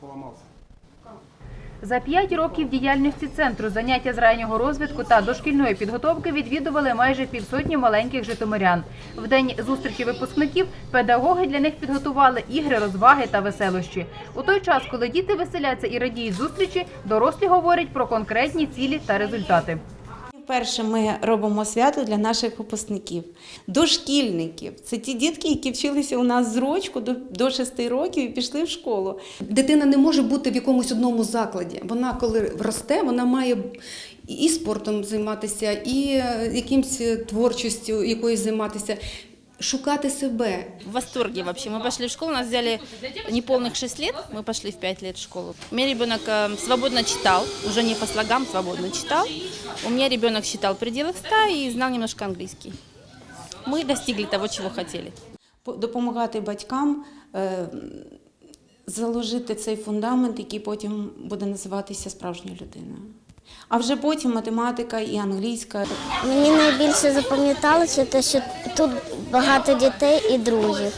поломался. За п'ять років діяльності центру заняття з раннього розвитку та дошкільної підготовки відвідували майже півсотні маленьких житомирян. В день зустрічі випускників педагоги для них підготували ігри, розваги та веселощі. У той час, коли діти веселяться і радіють зустрічі, дорослі говорять про конкретні цілі та результати. Вперше ми робимо свято для наших випускників, дошкільників. Це ті дітки, які вчилися у нас з рочку до, до 6 років і пішли в школу. Дитина не може бути в якомусь одному закладі. Вона, коли росте, вона має і спортом займатися, і якимось якимсь творчістю якоюсь займатися, шукати себе. в восторге вообще. Мы пошли в школу, нас взяли неполных 6 лет, мы пошли в 5 лет в школу. У меня ребенок э, свободно читал, уже не по слогам, свободно читал. У меня ребенок считал в пределах 100 и знал немножко английский. Мы достигли того, чего хотели. По- Допомагати батькам е, заложити цей фундамент, який потім буде називатися справжньою людиною. А вже потім математика і англійська. Мені найбільше запам'яталося те, що тут багато дітей і друзів.